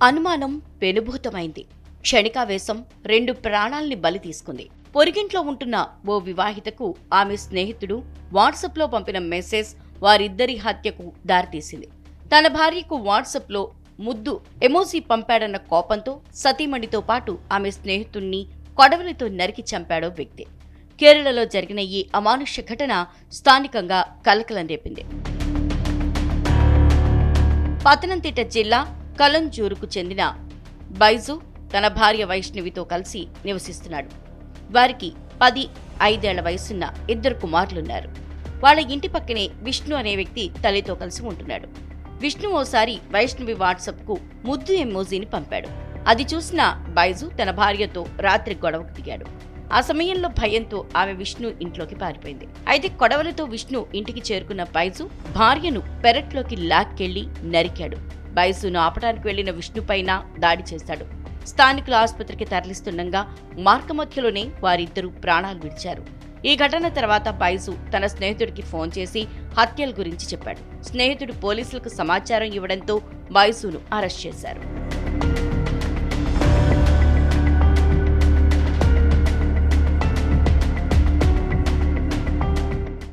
అనుమానం పెనుభూతమైంది. క్షణికావేశం రెండు ప్రాణాల్ని బలి తీసుకుంది. పొరిగింట్లో ఉంటున్న ఓ వివాహితకు ఆమె స్నేహితుడు వాట్సాప్లో పంపిన మెసేజ్ వారిద్దరి హత్యకు దారితీసింది. తన భార్యకు వాట్సాప్లో ముద్దు ఎమోజీ పంపాడన్న కోపంతో సతీమణితో పాటు ఆమె స్నేహితుణ్ణి కొడవలితో నరికి చంపాడో వ్యక్తి. కేరళలో జరిగిన ఈ అమానుష్య ఘటన స్థానికంగా కలకలం రేపింది. పతనంతిట్ట జిల్లా కలంజూరుకు చెందిన బైజు తన భార్య వైష్ణవితో కలిసి నివసిస్తున్నాడు. వారికి పది ఐదేళ్ళ వయసున్న ఇద్దరు కుమారులున్నారు. వాళ్ళ ఇంటి పక్కనే విష్ణు అనే వ్యక్తి తల్లితో కలిసి ఉంటున్నాడు. విష్ణు ఓసారి వైష్ణవి వాట్సాప్కు ముద్దు ఎమోజీని పంపాడు. అది చూసిన బైజు తన భార్యతో రాత్రి గొడవకు దిగాడు. ఆ సమయంలో భయంతో ఆమె విష్ణు ఇంట్లోకి పారిపోయింది. అయితే కొడవలతో విష్ణు ఇంటికి చేరుకున్న బైజు భార్యను పెరట్లోకి లాక్కెళ్ళి నరికాడు. బైజును ఆపడానికి వెళ్ళిన విష్ణుపైన దాడి చేశాడు. స్థానికుల ఆసుపత్రికి తరలిస్తుండగా మార్గమధ్యలోనే వారిద్దరూ ప్రాణాలు విడిచారు. ఈ ఘటన తర్వాత బైజు తన స్నేహితుడికి ఫోన్ చేసి హత్యల గురించి చెప్పాడు. స్నేహితుడు పోలీసులకు సమాచారం ఇవ్వడంతో బైజును అరెస్ట్ చేశారు.